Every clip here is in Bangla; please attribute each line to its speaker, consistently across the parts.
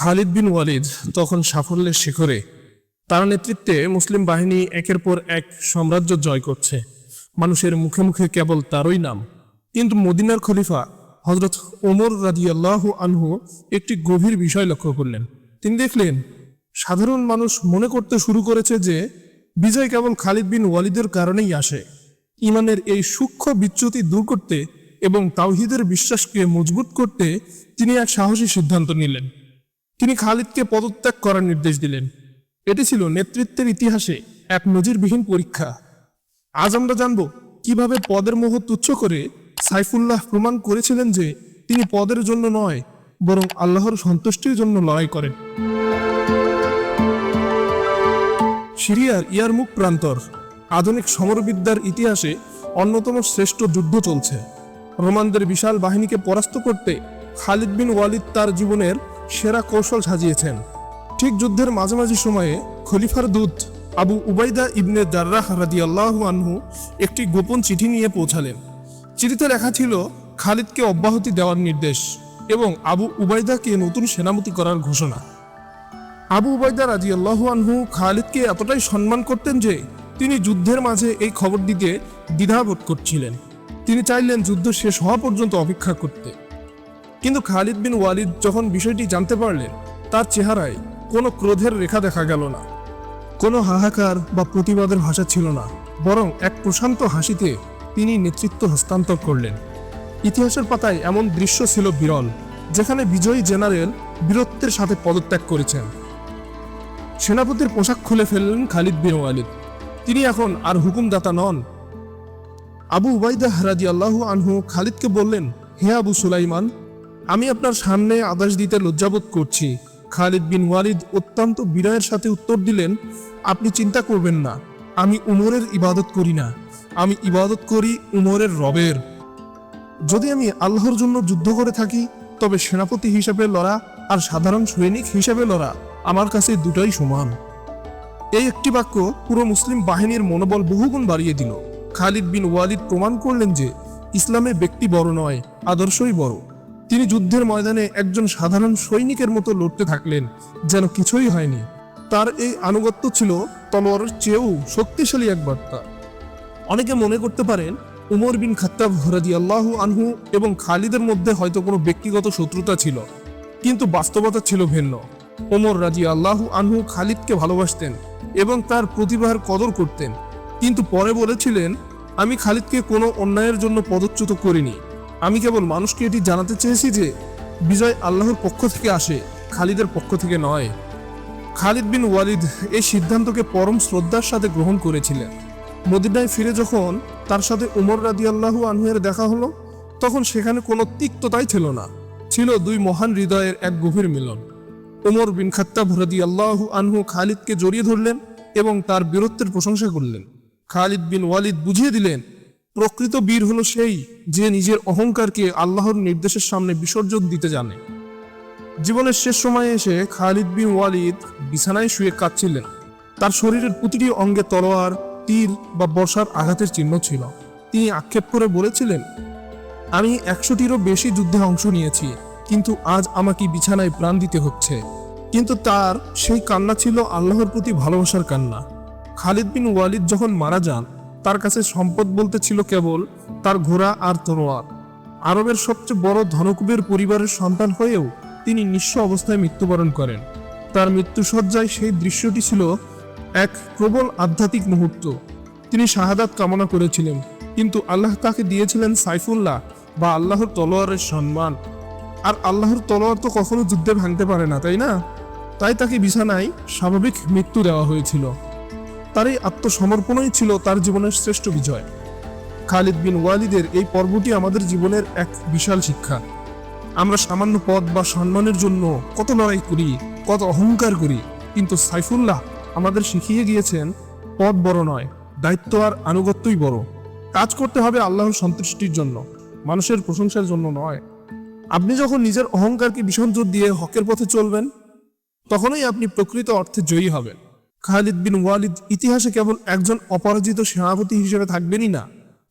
Speaker 1: খালিদ বিন ওয়ালিদ তখন সাফল্যের শিখরে তার নেতৃত্বে মুসলিম বাহিনী একের পর এক সাম্রাজ্য জয় করছে। মানুষের মুখে মুখে কেবল তারই নাম। কিন্তু মদিনার খলিফা হজরত ওমর রাজিয়াল্লাহ আনহু একটি গভীর বিষয় লক্ষ্য করলেন। তিনি দেখলেন, সাধারণ মানুষ মনে করতে শুরু করেছে যে, বিজয় কেবল খালিদ বিন ওয়ালিদের কারণেই আসে। ইমানের এই সূক্ষ্ম বিচ্যুতি দূর করতে এবং তাওহিদের বিশ্বাসকে মজবুত করতে তিনি এক সাহসী সিদ্ধান্ত নিলেন। তিনি খালিদকে পদত্যাগ করার নির্দেশ দিলেন। এটি ছিল নেতৃত্বের ইতিহাসে এক নজিরবিহীন পরীক্ষা। আজ আমরা জানব কীভাবে পদের মোহ তুচ্ছ করে সাইফুল্লাহ প্রমাণ করেছিলেন যে তিনি পদের জন্য নয়, বরং আল্লাহর সন্তুষ্টির জন্য লড়াই করেন। সিরিয়ার ইয়ারমুক প্রান্তর আধুনিক সমরবিদ্যার ইতিহাসে অন্যতম শ্রেষ্ঠ যুদ্ধ চলছে। রোমানদের বিশাল বাহিনীকে পরাস্ত করতে খালিদ বিন ওয়ালিদ তার জীবনের সেরা কৌশল সাজিয়েছেন। ঠিক যুদ্ধের মাঝামাঝি সময়ে খলিফার দূত আবু উবাইদা ইবনে জার্রাহ রাদিয়াল্লাহু আনহু একটি গোপন চিঠি নিয়ে পৌঁছালেন। চিঠিতে লেখা ছিল, খালিদকে অব্যাহতি দেওয়ার নির্দেশ এবং আবু উবাইদাকে নতুন সেনাপতি করার ঘোষণা। আবু উবাইদা রাজি আল্লাহ আনহু খালিদকে এতটাই সম্মান করতেন যে তিনি যুদ্ধের মাঝে এই খবর দিতে দ্বিধাবোধ করছিলেন। তিনি চাইলেন যুদ্ধ শেষ হওয়া পর্যন্ত অপেক্ষা করতে। কিন্তু খালিদ বিন ওয়ালিদ যখন বিষয়টি জানতে পারলেন, তার চেহারায় কোনো ক্রোধের রেখা দেখা গেল না। কোনো হাহাকার বা প্রতিবাদের ভাষা ছিল না, বরং এক প্রশান্ত হাসিতে তিনি নেতৃত্ব হস্তান্তর করলেন। ইতিহাসের পাতায় এমন দৃশ্য ছিল বিরল, যেখানে বিজয়ী জেনারেল বীরত্বের সাথে পদত্যাগ করেছেন। সেনাপতির পোশাক খুলে ফেললেন খালিদ বিন ওয়ালিদ। তিনি এখন আর হুকুমদাতা নন। আবু উবাইদা রাজি আল্লাহু আনহু খালিদকে বললেন, হে আবু সুলাইমান আমি আপনার সামনে আদেশ দিতে লজ্জাবোধ করছি। খালিদ বিন ওয়ালিদ অত্যন্ত বিনয়ের সাথে উত্তর দিলেন, আপনি চিন্তা করবেন না, আমি উমরের ইবাদত করি না। আমি ইবাদত করি উমরের রবের। যদি আমি আল্লাহর জন্য যুদ্ধ করে থাকি, তবে সেনাপতি হিসেবে লড়া আর সাধারণ সৈনিক হিসেবে লড়া আমার কাছে দুটাই সমান। এই একটি বাক্য পুরো মুসলিম বাহিনীর মনোবল বহুগুণ বাড়িয়ে দিল। খালিদ বিন ওয়ালিদ প্রমাণ করলেন যে, ইসলামে ব্যক্তি বড় নয়, আদর্শই বড়। তিনি যুদ্ধের ময়দানে একজন সাধারণ সৈনিকের মতো লড়তে থাকলেন, যেন কিছুই হয়নি। তার এই আনুগত্য ছিল তলোয়ারের চেয়েও শক্তিশালী এক বার্তা। অনেকে মনে করতে পারেন, উমর বিন খাত্তাব রাজি আল্লাহ আনহু এবং খালিদের মধ্যে হয়তো কোনো ব্যক্তিগত শত্রুতা ছিল, কিন্তু বাস্তবতা ছিল ভিন্ন। ওমর রাজি আল্লাহ আনহু খালিদকে ভালোবাসতেন এবং তার প্রতিভার কদর করতেন, কিন্তু পরে বলেছিলেন, আমি খালিদকে কোনো অন্যায়ের জন্য পদচ্যুত করিনি। আমি কেবল মানুষকে এটি জানাতে চেয়েছি যে বিজয় আল্লাহর পক্ষ থেকে আসে, খালিদের পক্ষ থেকে নয়। খালিদ বিন ওয়ালিদ এই সিদ্ধান্তকে পরম শ্রদ্ধার সাথে গ্রহণ করেছিলেন। মদিনায় ফিরে যখন তার সাথে উমর রাদি আল্লাহু আনহুয়ের দেখা হলো, তখন সেখানে কোনো তিক্ততাই ছিল না। ছিল দুই মহান হৃদয়ের এক গভীর মিলন। উমর বিন খাত্তাব রাদি আল্লাহু আনহু খালিদকে জড়িয়ে ধরলেন এবং তার বীরত্বের প্রশংসা করলেন। খালিদ বিন ওয়ালিদ বুঝিয়ে দিলেন প্রকৃত বীর হলো সেই যে নিজের অহংকারকে আল্লাহর নির্দেশের সামনে বিসর্জন দিতে জানে। জীবনের শেষ সময়ে এসে খালিদ বিন ওয়ালিদ বিছানায় শুয়ে কাঁদছিলেন। তার শরীরের প্রতিটি অঙ্গে তলোয়ার তীর বা বর্ষার আঘাতের চিহ্ন ছিল। তিনি আক্ষেপ করে বলেছিলেন, আমি একশোটিরও বেশি যুদ্ধে অংশ নিয়েছি, কিন্তু আজ আমাকে বিছানায় প্রাণ দিতে হচ্ছে। কিন্তু তার সেই কান্না ছিল আল্লাহর প্রতি ভালোবাসার কান্না। খালিদ বিন ওয়ালিদ যখন মারা যান তার কাছে সম্পদ বলতে ছিল কেবল তার ঘোড়া আর তরোয়ার। আরবের সবচেয়ে বড় ধনকুবের পরিবারের সন্তান হয়েও তিনি নিঃস্ব অবস্থায় মৃত্যুবরণ করেন। তার মৃত্যুসজ্জায় সেই দৃশ্যটি ছিল এক প্রবল আধ্যাত্মিক মুহূর্ত। তিনি শাহাদাত কামনা করেছিলেন, কিন্তু আল্লাহ তাকে দিয়েছিলেন সাইফুল্লাহ বা আল্লাহর তলোয়ারের সম্মান। আর আল্লাহর তলোয়ার তো কখনো যুদ্ধে ভাঙতে পারে না, তাই না? তাই তাকে বিছানায় স্বাভাবিক মৃত্যু দেওয়া হয়েছিল। তার এই আত্মসমর্পণই ছিল তার জীবনের শ্রেষ্ঠ বিজয়। খালিদ বিন ওয়ালিদের এই পর্বটি আমাদের জীবনের এক বিশাল শিক্ষা। আমরা সামান্য পদ বা সম্মানের জন্য কত লড়াই করি, কত অহংকার করি, কিন্তু সাইফুল্লাহ আমাদের শিখিয়ে গিয়েছেন পদ বড় নয়, দায়িত্ব আর আনুগত্যই বড়। কাজ করতে হবে আল্লাহর সন্তুষ্টির জন্য, মানুষের প্রশংসার জন্য নয়। আপনি যখন নিজের অহংকারকে বিসর্জন দিয়ে হকের পথে চলবেন, তখনই আপনি প্রকৃত অর্থে জয়ী হবেন। খালিদ বিন ওয়ালিদ ইতিহাসে কেবল একজন অপরাজিত সেনাপতি হিসেবে থাকবেনই না,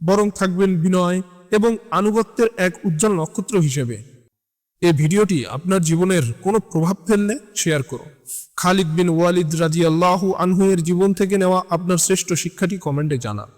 Speaker 1: বরং থাকবেন বিনয় এবং আনুগত্যের এক উজ্জ্বল নক্ষত্র হিসেবে। এই ভিডিওটি আপনার জীবনের কোনো প্রভাব ফেললে শেয়ার করো খালিদ বিন ওয়ালিদ রাজি আল্লাহ আনহু এর জীবন থেকে নেওয়া আপনার শ্রেষ্ঠ শিক্ষাটি কমেন্টে জানান।